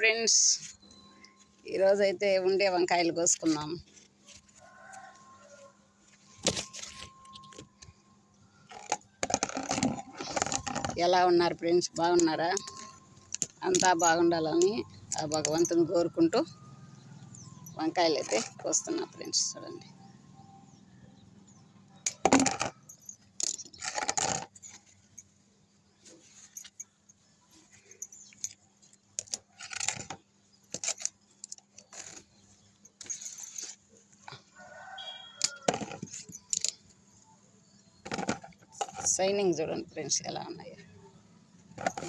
Friends ఈరోజైతే ఉండే వంకాయలు కోసుకున్నాం ఎలా ఉన్నారు ఫ్రెండ్స్ బాగున్నారా? అంతా బాగుండాలని ఆ భగవంతుని కోరుకుంటూ వంకాయలు అయితే కోస్తున్నా ఫ్రెండ్స్ చూడండి. షైనింగ్ చూడండి ఫ్రెండ్స్ ఎలా ఉన్నాయో.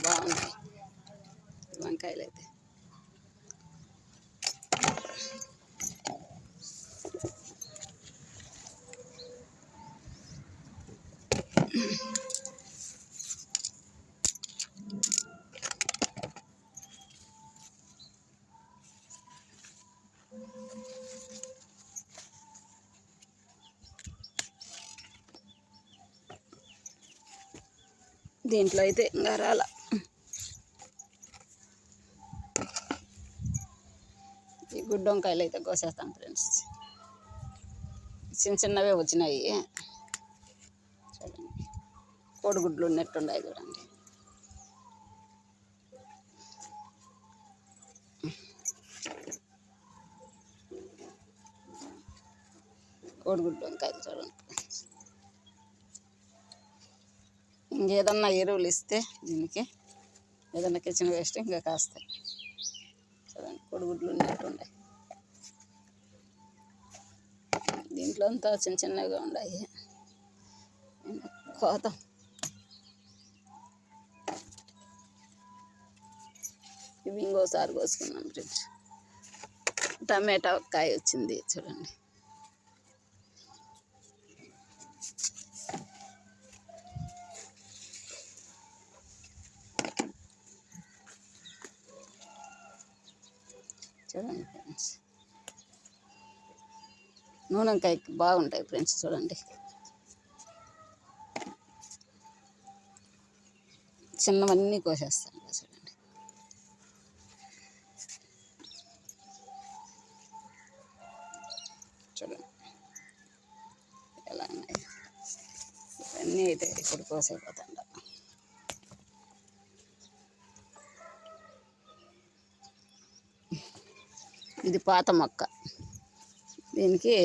బాగున్నాయి. వంకాయలు అయితే దీంట్లో అయితే ఇంకా రాల. ఈ గుడ్డొంకాయలు అయితే కోసేస్తాను ఫ్రెండ్స్. చిన్న చిన్నవే వచ్చినాయి. చూడండి. కోడిగుడ్లు ఉన్నట్టున్నాయి చూడండి. కోడిగుడ్లు వంకాయలు చూడండి. ఇంకేదన్నా ఎరువులు ఇస్తే దీనికి ఏదన్నా కిచెన్ వేస్ట్ ఇంకా కాస్తాయి. చూడండి కొడుగుడ్లు ఉన్నట్టు దీంట్లో అంతా చిన్న చిన్నగా ఉన్నాయి. కోత. ఇవి ఇంకోసారి కోసుకున్నాం ఫ్రెండ్స్ టమాటా కాయ వచ్చింది చూడండి. చూడండి ఫ్రెండ్స్. నూనెకాయకి బాగుంటాయి ఫ్రెండ్స్ చూడండి. చిన్నవన్నీ కోసేస్తాను చూడండి. చూడండి. ఎలా ఉన్నాయి? ఇవన్నీ అయితే ఇప్పుడు కోసైపోతాను ఇది పాత మొక్క. దీనికి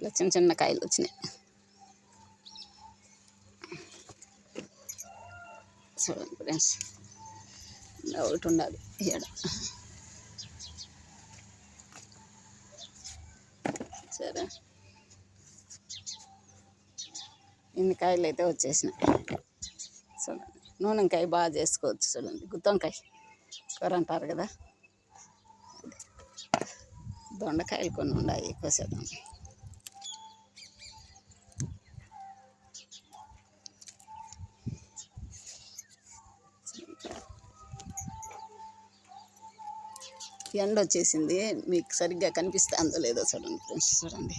ఇలా చిన్న చిన్న కాయలు వచ్చినాయి. చూడండి ఫ్రెండ్స్ ఇలా ఒకటి ఉండాలి ఈడ. సరే. ఇన్ని కాయలు అయితే వచ్చేసినాయి. చూడండి నూనెంకాయ బాగా చేసుకోవచ్చు. చూడండి గుత్తంకాయ. కూర అంటారు కదా. దొండకాయలు కొన్ని ఉన్నాయి కోసేద్దాం. ఎండ వచ్చేసింది మీకు సరిగ్గా కనిపిస్తుందో లేదో చూడండి ఫ్రెండ్స్ చూడండి.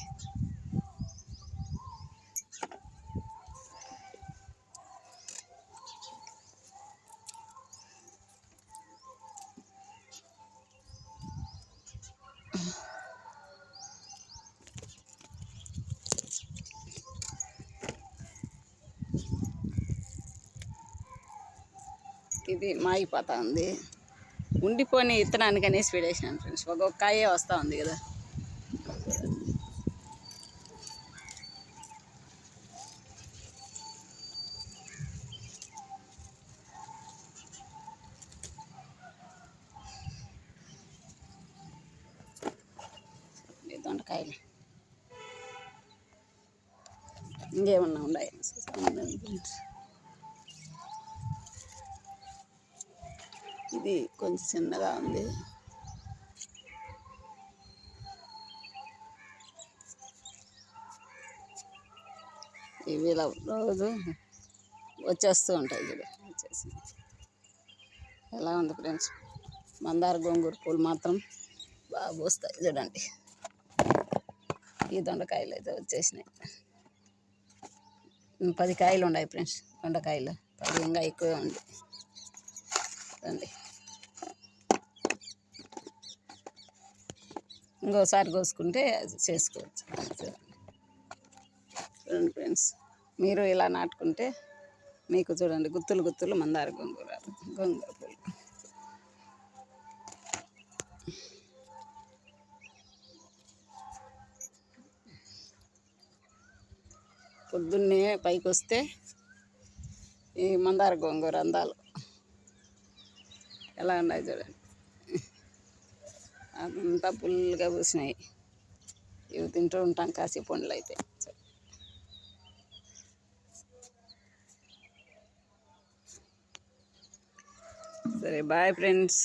ఇది మాగిపోతూ ఉంది ఉండిపోని విత్తనానికి అనేసి పెడేసాను ఫ్రెండ్స్. ఒక కాయే వస్తూ ఉంది కదా. దొండకాయలు. ఇంకేమన్నా ఉన్నాయి? ఇది కొంచెం చిన్నగా ఉంది. ఇవి ఇలా రోజు వచ్చేస్తూ ఉంటాయి చూడ. వచ్చేసి. ఎలా ఉంది ఫ్రెండ్స్? మందార గోంగూర పూలు మాత్రం బాగా పూస్తాయి చూడండి. ఈ దొండకాయలు అయితే వచ్చేసినాయి. పది కాయలు ఉన్నాయి ఫ్రెండ్స్. దొండకాయలు. పది ఇంకా ఎక్కువే ఉంది. రండి ఇంకోసారి కోసుకుంటే చేసుకోవచ్చు. చూడండి ఫ్రెండ్స్ మీరు ఇలా నాటుకుంటే మీకు చూడండి గుత్తులు గుత్తులు మందార గొంగూర గొంగూర పూలు. పొద్దున్నే పైకి వస్తే ఈ మందార గోంగూర అందాలు. ఎలా ఉన్నాయి చూడండి. అంతా ఫుల్గా పూసినాయి. ఇవి తింటూ ఉంటాం కాసి పండ్లు అయితే. సరే బాయ్ ఫ్రెండ్స్.